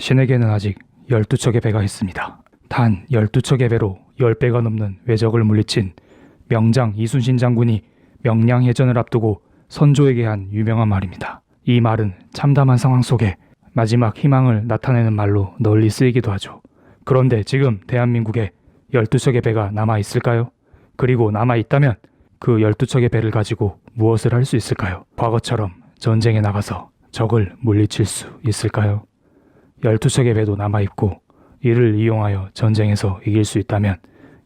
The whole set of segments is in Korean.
신에게는 아직 12척의 배가 있습니다. 단 12척의 배로 10배가 넘는 외적을 물리친 명장 이순신 장군이 명량해전을 앞두고 선조에게 한 유명한 말입니다. 이 말은 참담한 상황 속에 마지막 희망을 나타내는 말로 널리 쓰이기도 하죠. 그런데 지금 대한민국에 12척의 배가 남아 있을까요? 그리고 남아 있다면 그 12척의 배를 가지고 무엇을 할 수 있을까요? 과거처럼 전쟁에 나가서 적을 물리칠 수 있을까요? 12척의 배도 남아 있고 이를 이용하여 전쟁에서 이길 수 있다면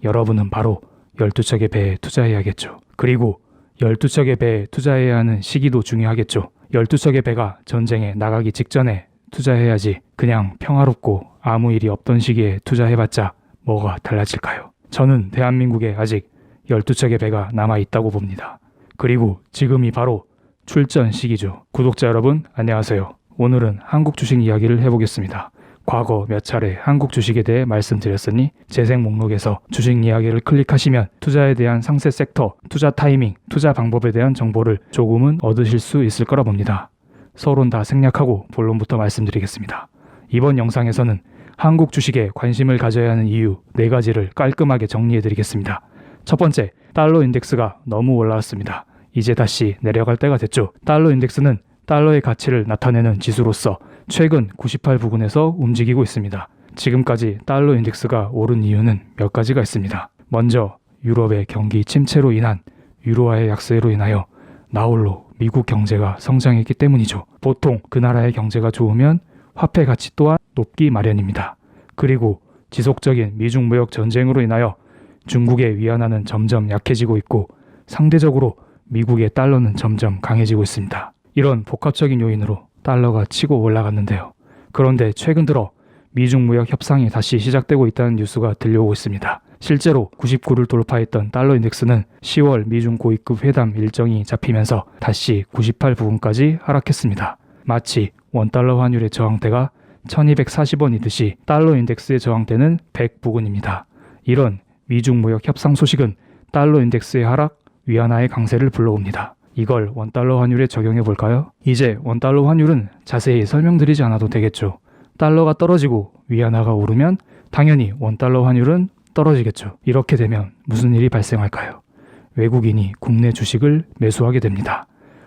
여러분은 바로 12척의 배에 투자해야겠죠. 그리고 12척의 배에 투자해야 하는 시기도 중요하겠죠. 12척의 배가 전쟁에 나가기 직전에 투자해야지 그냥 평화롭고 아무 일이 없던 시기에 투자해봤자 뭐가 달라질까요? 저는 대한민국에 아직 12척의 배가 남아 있다고 봅니다. 그리고 지금이 바로 출전 시기죠. 구독자 여러분, 안녕하세요. 오늘은 한국 주식 이야기를 해보겠습니다. 과거 몇 차례 한국 주식에 대해 말씀드렸으니 재생 목록에서 주식 이야기를 클릭하시면 투자에 대한 상세 섹터, 투자 타이밍, 투자 방법에 대한 정보를 조금은 얻으실 수 있을 거라 봅니다. 서론 다 생략하고 본론부터 말씀드리겠습니다. 이번 영상에서는 한국 주식에 관심을 가져야 하는 이유 네 가지를 깔끔하게 정리해 드리겠습니다. 첫 번째, 달러 인덱스가 너무 올라왔습니다. 이제 다시 내려갈 때가 됐죠. 달러 인덱스는 달러의 가치를 나타내는 지수로서 최근 98 부근에서 움직이고 있습니다. 지금까지 달러 인덱스가 오른 이유는 몇 가지가 있습니다. 먼저 유럽의 경기 침체로 인한 유로화의 약세로 인하여 나홀로 미국 경제가 성장했기 때문이죠. 보통 그 나라의 경제가 좋으면 화폐 가치 또한 높기 마련입니다. 그리고 지속적인 미중 무역 전쟁으로 인하여 중국의 위안화는 점점 약해지고 있고 상대적으로 미국의 달러는 점점 강해지고 있습니다. 이런 복합적인 요인으로 달러가 치고 올라갔는데요. 그런데 최근 들어 미중 무역 협상이 다시 시작되고 있다는 뉴스가 들려오고 있습니다. 실제로 99를 돌파했던 달러 인덱스는 10월 미중 고위급 회담 일정이 잡히면서 다시 98 부근까지 하락했습니다. 마치 원달러 환율의 저항대가 1240원이듯이 달러 인덱스의 저항대는 100 부근입니다. 이런 미중 무역 협상 소식은 달러 인덱스의 하락, 위안화의 강세를 불러옵니다. 이걸 원달러 환율에 적용해 볼까요? 이제 원달러 환율은 자세히 설명드리지 않아도 되겠죠. 달러가 떨어지고 위안화가 오르면 당연히 원달러 환율은 떨어지겠죠. 이렇게 되면 무슨 일이 발생할까요? 외국인이 국내 주식을 매수하게 됩니다.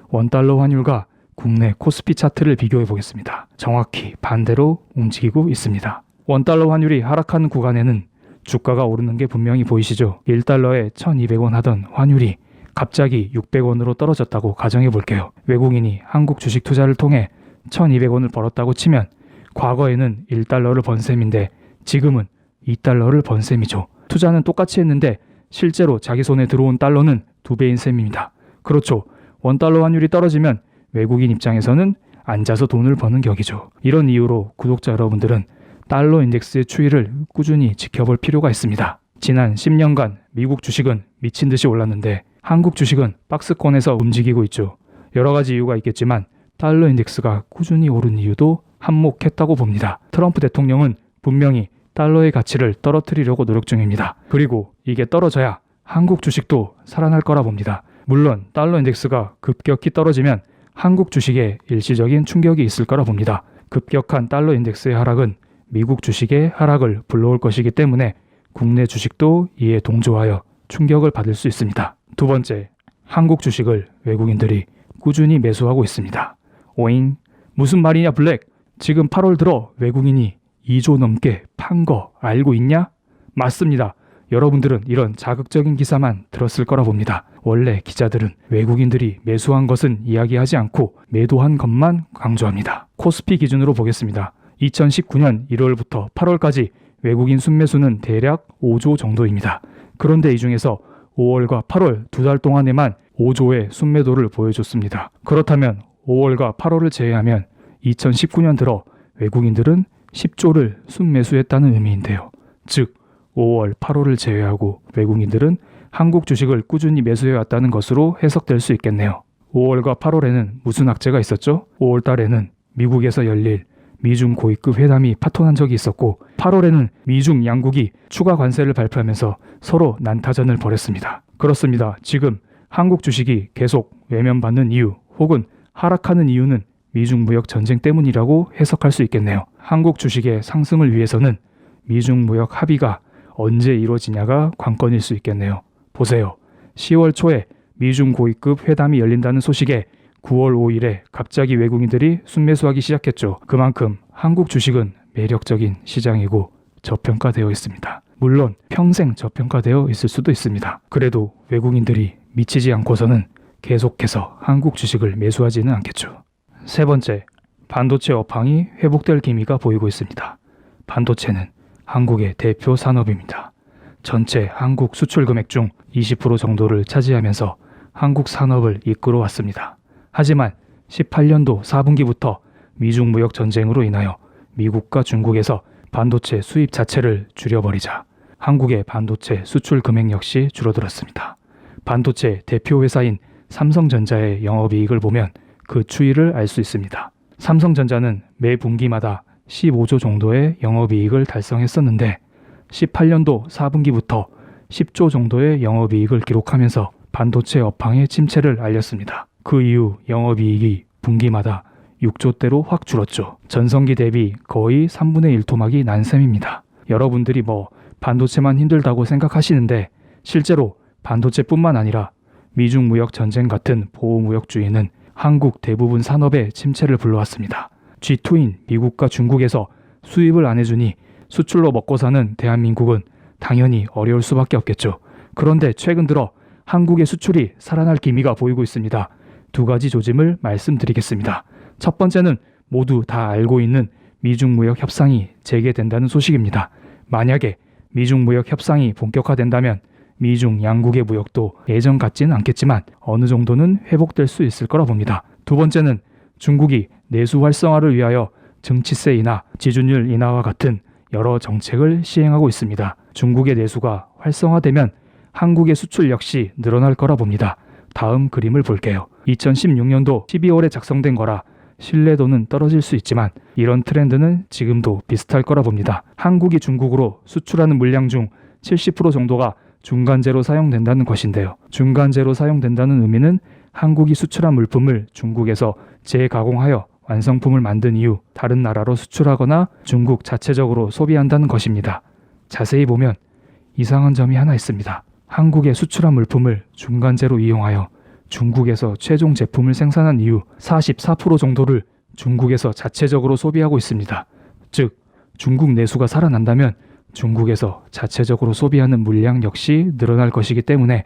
원달러 환율과 국내 코스피 차트를 비교해 보겠습니다. 정확히 반대로 움직이고 있습니다. 원달러 환율이 하락하는 구간에는 주가가 오르는 게 분명히 보이시죠? 1달러에 1200원 하던 환율이 갑자기 600원으로 떨어졌다고 가정해 볼게요. 외국인이 한국 주식 투자를 통해 1200원을 벌었다고 치면 과거에는 1달러를 번 셈인데 지금은 2달러를 번 셈이죠. 투자는 똑같이 했는데 실제로 자기 손에 들어온 달러는 두 배인 셈입니다. 그렇죠. 원달러 환율이 떨어지면 외국인 입장에서는 앉아서 돈을 버는 격이죠. 이런 이유로 구독자 여러분들은 달러 인덱스의 추이를 꾸준히 지켜볼 필요가 있습니다. 지난 10년간 미국 주식은 미친 듯이 올랐는데 한국 주식은 박스권에서 움직이고 있죠. 여러 가지 이유가 있겠지만 달러 인덱스가 꾸준히 오른 이유도 한몫했다고 봅니다. 트럼프 대통령은 분명히 달러의 가치를 떨어뜨리려고 노력 중입니다. 그리고 이게 떨어져야 한국 주식도 살아날 거라 봅니다. 물론 달러 인덱스가 급격히 떨어지면 한국 주식에 일시적인 충격이 있을 거라 봅니다. 급격한 달러 인덱스의 하락은 미국 주식의 하락을 불러올 것이기 때문에 국내 주식도 이에 동조하여 충격을 받을 수 있습니다. 두 번째, 한국 주식을 외국인들이 꾸준히 매수하고 있습니다. 오잉, 무슨 말이냐 블랙? 지금 8월 들어 외국인이 2조 넘게 판 거 알고 있냐? 맞습니다. 여러분들은 이런 자극적인 기사만 들었을 거라 봅니다. 원래 기자들은 외국인들이 매수한 것은 이야기하지 않고 매도한 것만 강조합니다. 코스피 기준으로 보겠습니다. 2019년 1월부터 8월까지 외국인 순매수는 대략 5조 정도입니다. 그런데 이 중에서 5월과 8월 두 달 동안에만 5조의 순매도를 보여줬습니다. 그렇다면 5월과 8월을 제외하면 2019년 들어 외국인들은 10조를 순매수했다는 의미인데요. 즉 5월, 8월을 제외하고 외국인들은 한국 주식을 꾸준히 매수해왔다는 것으로 해석될 수 있겠네요. 5월과 8월에는 무슨 악재가 있었죠? 5월 달에는 미국에서 열릴 미중 고위급 회담이 파토난 적이 있었고 8월에는 미중 양국이 추가 관세를 발표하면서 서로 난타전을 벌였습니다. 그렇습니다. 지금 한국 주식이 계속 외면받는 이유 혹은 하락하는 이유는 미중 무역 전쟁 때문이라고 해석할 수 있겠네요. 한국 주식의 상승을 위해서는 미중 무역 합의가 언제 이루어지냐가 관건일 수 있겠네요. 보세요. 10월 초에 미중 고위급 회담이 열린다는 소식에 9월 5일에 갑자기 외국인들이 순매수하기 시작했죠. 그만큼 한국 주식은 매력적인 시장이고 저평가되어 있습니다. 물론 평생 저평가되어 있을 수도 있습니다. 그래도 외국인들이 미치지 않고서는 계속해서 한국 주식을 매수하지는 않겠죠. 세 번째, 반도체 업황이 회복될 기미가 보이고 있습니다. 반도체는 한국의 대표 산업입니다. 전체 한국 수출 금액 중 20% 정도를 차지하면서 한국 산업을 이끌어 왔습니다. 하지만 18년도 4분기부터 미중 무역 전쟁으로 인하여 미국과 중국에서 반도체 수입 자체를 줄여버리자 한국의 반도체 수출 금액 역시 줄어들었습니다. 반도체 대표 회사인 삼성전자의 영업이익을 보면 그 추이를 알 수 있습니다. 삼성전자는 매 분기마다 15조 정도의 영업이익을 달성했었는데 18년도 4분기부터 10조 정도의 영업이익을 기록하면서 반도체 업황의 침체를 알렸습니다. 그 이후 영업이익이 분기마다 6조대로 확 줄었죠. 전성기 대비 거의 3분의 1 토막이 난 셈입니다. 여러분들이 뭐 반도체만 힘들다고 생각하시는데 실제로 반도체뿐만 아니라 미중 무역 전쟁 같은 보호 무역주의는 한국 대부분 산업의 침체를 불러왔습니다. G2인 미국과 중국에서 수입을 안 해주니 수출로 먹고 사는 대한민국은 당연히 어려울 수밖에 없겠죠. 그런데 최근 들어 한국의 수출이 살아날 기미가 보이고 있습니다. 두 가지 조짐을 말씀드리겠습니다. 첫 번째는 모두 다 알고 있는 미중 무역 협상이 재개된다는 소식입니다. 만약에 미중 무역 협상이 본격화된다면 미중 양국의 무역도 예전 같지는 않겠지만 어느 정도는 회복될 수 있을 거라 봅니다. 두 번째는 중국이 내수 활성화를 위하여 증치세 인하, 지준율 인하와 같은 여러 정책을 시행하고 있습니다. 중국의 내수가 활성화되면 한국의 수출 역시 늘어날 거라 봅니다. 다음 그림을 볼게요. 2016년도 12월에 작성된 거라 신뢰도는 떨어질 수 있지만 이런 트렌드는 지금도 비슷할 거라 봅니다. 한국이 중국으로 수출하는 물량 중 70% 정도가 중간재로 사용된다는 것인데요. 중간재로 사용된다는 의미는 한국이 수출한 물품을 중국에서 재가공하여 완성품을 만든 이후 다른 나라로 수출하거나 중국 자체적으로 소비한다는 것입니다. 자세히 보면 이상한 점이 하나 있습니다. 한국에 수출한 물품을 중간재로 이용하여 중국에서 최종 제품을 생산한 이후 44% 정도를 중국에서 자체적으로 소비하고 있습니다. 즉, 중국 내수가 살아난다면 중국에서 자체적으로 소비하는 물량 역시 늘어날 것이기 때문에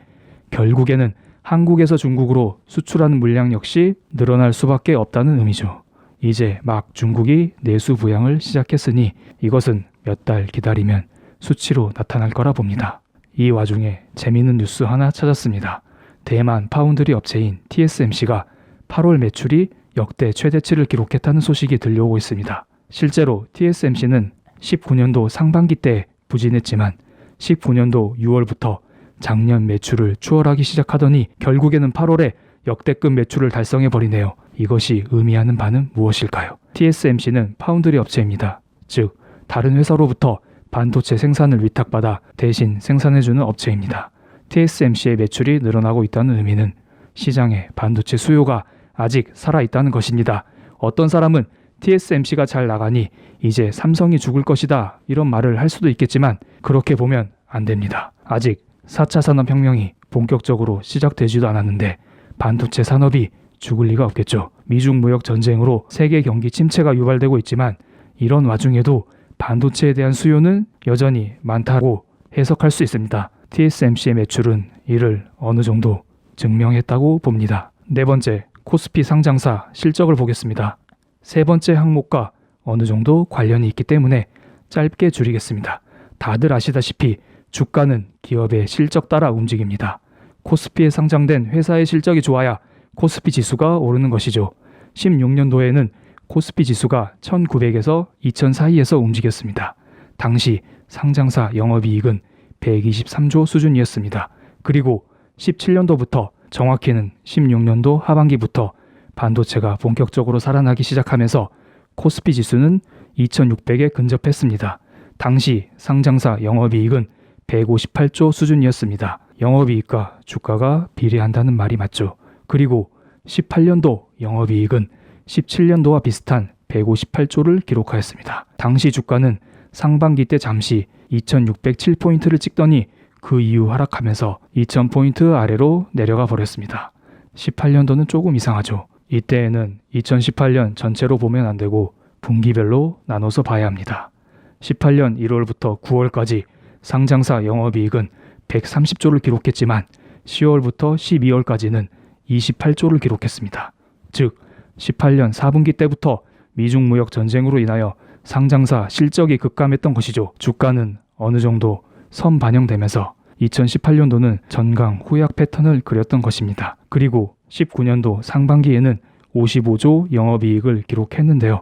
결국에는 한국에서 중국으로 수출하는 물량 역시 늘어날 수밖에 없다는 의미죠. 이제 막 중국이 내수 부양을 시작했으니 이것은 몇 달 기다리면 수치로 나타날 거라 봅니다. 이 와중에 재미있는 뉴스 하나 찾았습니다. 대만 파운드리 업체인 TSMC가 8월 매출이 역대 최대치를 기록했다는 소식이 들려오고 있습니다. 실제로 TSMC는 19년도 상반기 때 부진했지만 19년도 6월부터 작년 매출을 추월하기 시작하더니 결국에는 8월에 역대급 매출을 달성해 버리네요. 이것이 의미하는 바는 무엇일까요? TSMC는 파운드리 업체입니다. 즉 다른 회사로부터 반도체 생산을 위탁받아 대신 생산해주는 업체입니다. TSMC의 매출이 늘어나고 있다는 의미는 시장에 반도체 수요가 아직 살아있다는 것입니다. 어떤 사람은 TSMC가 잘 나가니 이제 삼성이 죽을 것이다 이런 말을 할 수도 있겠지만 그렇게 보면 안 됩니다. 아직 4차 산업혁명이 본격적으로 시작되지도 않았는데 반도체 산업이 죽을 리가 없겠죠. 미중 무역 전쟁으로 세계 경기 침체가 유발되고 있지만 이런 와중에도 반도체에 대한 수요는 여전히 많다고 해석할 수 있습니다. TSMC의 매출은 이를 어느 정도 증명했다고 봅니다. 네 번째, 코스피 상장사 실적을 보겠습니다. 세 번째 항목과 어느 정도 관련이 있기 때문에 짧게 줄이겠습니다. 다들 아시다시피 주가는 기업의 실적 따라 움직입니다. 코스피에 상장된 회사의 실적이 좋아야 코스피 지수가 오르는 것이죠. 16년도에는 코스피 지수가 1900에서 2000 사이에서 움직였습니다. 당시 상장사 영업이익은 123조 수준이었습니다. 그리고 17년도부터 정확히는 16년도 하반기부터 반도체가 본격적으로 살아나기 시작하면서 코스피 지수는 2600에 근접했습니다. 당시 상장사 영업이익은 158조 수준이었습니다. 영업이익과 주가가 비례한다는 말이 맞죠. 그리고 18년도 영업이익은 17년도와 비슷한 158조를 기록하였습니다. 당시 주가는 상반기 때 잠시 2607포인트를 찍더니 그 이후 하락하면서 2000포인트 아래로 내려가 버렸습니다. 18년도는 조금 이상하죠. 이때에는 2018년 전체로 보면 안 되고 분기별로 나눠서 봐야 합니다. 18년 1월부터 9월까지 상장사 영업이익은 130조를 기록했지만 10월부터 12월까지는 28조를 기록했습니다. 즉 18년 4분기 때부터 미중 무역 전쟁으로 인하여 상장사 실적이 급감했던 것이죠. 주가는 어느 정도 선 반영되면서 2018년도는 전강 후약 패턴을 그렸던 것입니다. 그리고 19년도 상반기에는 55조 영업이익을 기록했는데요.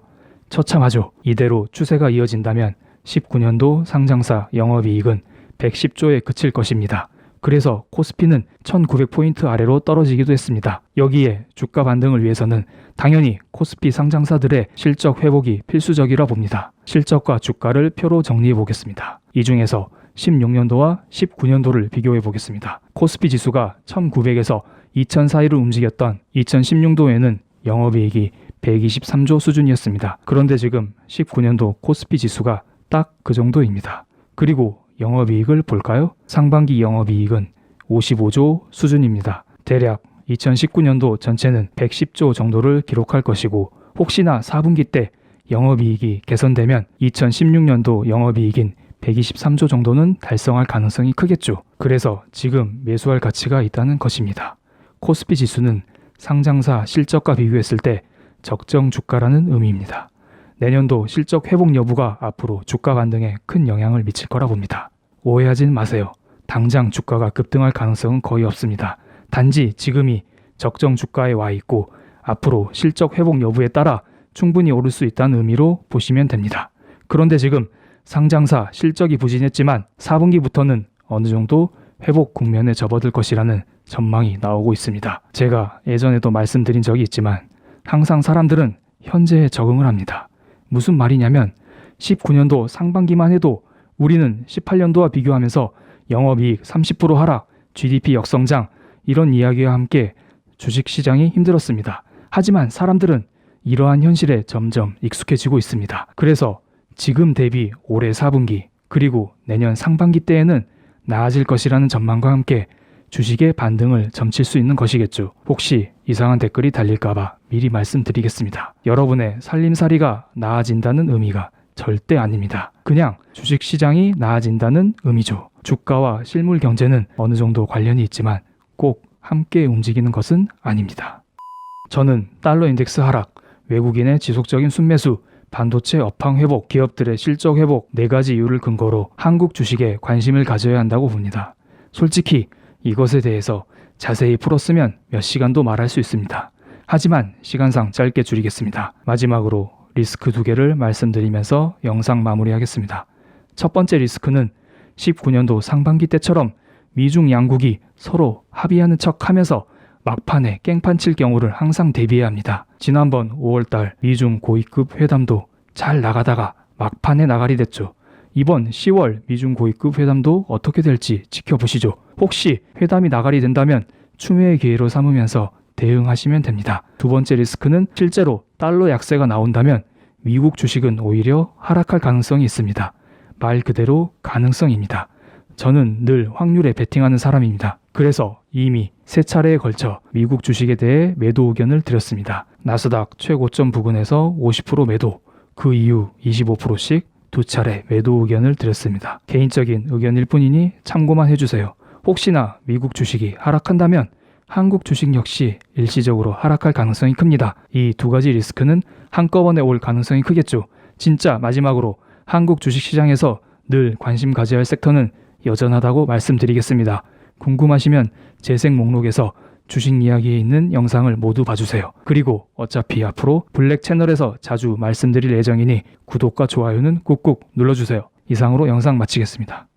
처참하죠. 이대로 추세가 이어진다면 19년도 상장사 영업이익은 110조에 그칠 것입니다. 그래서 코스피는 1900포인트 아래로 떨어지기도 했습니다. 여기에 주가 반등을 위해서는 당연히 코스피 상장사들의 실적 회복이 필수적이라 봅니다. 실적과 주가를 표로 정리해 보겠습니다. 이 중에서 16년도와 19년도를 비교해 보겠습니다. 코스피 지수가 1900에서 2000 사이를 움직였던 2016도에는 영업이익이 123조 수준이었습니다. 그런데 지금 19년도 코스피 지수가 딱 그 정도입니다. 그리고 영업이익을 볼까요? 상반기 영업이익은 55조 수준입니다. 대략 2019년도 전체는 110조 정도를 기록할 것이고 혹시나 4분기 때 영업이익이 개선되면 2016년도 영업이익인 123조 정도는 달성할 가능성이 크겠죠. 그래서 지금 매수할 가치가 있다는 것입니다. 코스피 지수는 상장사 실적과 비교했을 때 적정 주가라는 의미입니다. 내년도 실적 회복 여부가 앞으로 주가 반등에 큰 영향을 미칠 거라 봅니다. 오해하진 마세요. 당장 주가가 급등할 가능성은 거의 없습니다. 단지 지금이 적정 주가에 와 있고 앞으로 실적 회복 여부에 따라 충분히 오를 수 있다는 의미로 보시면 됩니다. 그런데 지금 상장사 실적이 부진했지만 4분기부터는 어느 정도 회복 국면에 접어들 것이라는 전망이 나오고 있습니다. 제가 예전에도 말씀드린 적이 있지만 항상 사람들은 현재에 적응을 합니다. 무슨 말이냐면 19년도 상반기만 해도 우리는 18년도와 비교하면서 영업이익 30% 하락, GDP 역성장 이런 이야기와 함께 주식시장이 힘들었습니다. 하지만 사람들은 이러한 현실에 점점 익숙해지고 있습니다. 그래서 지금 대비 올해 4분기 그리고 내년 상반기 때에는 나아질 것이라는 전망과 함께 주식의 반등을 점칠 수 있는 것이겠죠. 혹시 이상한 댓글이 달릴까봐 미리 말씀드리겠습니다. 여러분의 살림살이가 나아진다는 의미가 절대 아닙니다. 그냥 주식 시장이 나아진다는 의미죠. 주가와 실물 경제는 어느 정도 관련이 있지만 꼭 함께 움직이는 것은 아닙니다. 저는 달러 인덱스 하락, 외국인의 지속적인 순매수, 반도체 업황 회복, 기업들의 실적 회복 네 가지 이유를 근거로 한국 주식에 관심을 가져야 한다고 봅니다. 솔직히 이것에 대해서 자세히 풀었으면 몇 시간도 말할 수 있습니다. 하지만 시간상 짧게 줄이겠습니다. 마지막으로 리스크 두 개를 말씀드리면서 영상 마무리하겠습니다. 첫 번째 리스크는 19년도 상반기 때처럼 미중 양국이 서로 합의하는 척 하면서 막판에 깽판 칠 경우를 항상 대비해야 합니다. 지난번 5월달 미중 고위급 회담도 잘 나가다가 막판에 나가리 됐죠. 이번 10월 미중 고위급 회담도 어떻게 될지 지켜보시죠. 혹시 회담이 나가리 된다면 추미애 기회로 삼으면서 대응하시면 됩니다. 두 번째 리스크는 실제로 달러 약세가 나온다면 미국 주식은 오히려 하락할 가능성이 있습니다. 말 그대로 가능성입니다. 저는 늘 확률에 베팅하는 사람입니다. 그래서 이미 세 차례에 걸쳐 미국 주식에 대해 매도 의견을 드렸습니다. 나스닥 최고점 부근에서 50% 매도, 그 이후 25%씩 두 차례 매도 의견을 드렸습니다. 개인적인 의견일 뿐이니 참고만 해주세요. 혹시나 미국 주식이 하락한다면 한국 주식 역시 일시적으로 하락할 가능성이 큽니다. 이 두 가지 리스크는 한꺼번에 올 가능성이 크겠죠. 진짜 마지막으로 한국 주식 시장에서 늘 관심 가져야 할 섹터는 여전하다고 말씀드리겠습니다. 궁금하시면 재생 목록에서 주식 이야기에 있는 영상을 모두 봐주세요. 그리고 어차피 앞으로 블랙 채널에서 자주 말씀드릴 예정이니 구독과 좋아요는 꾹꾹 눌러주세요. 이상으로 영상 마치겠습니다.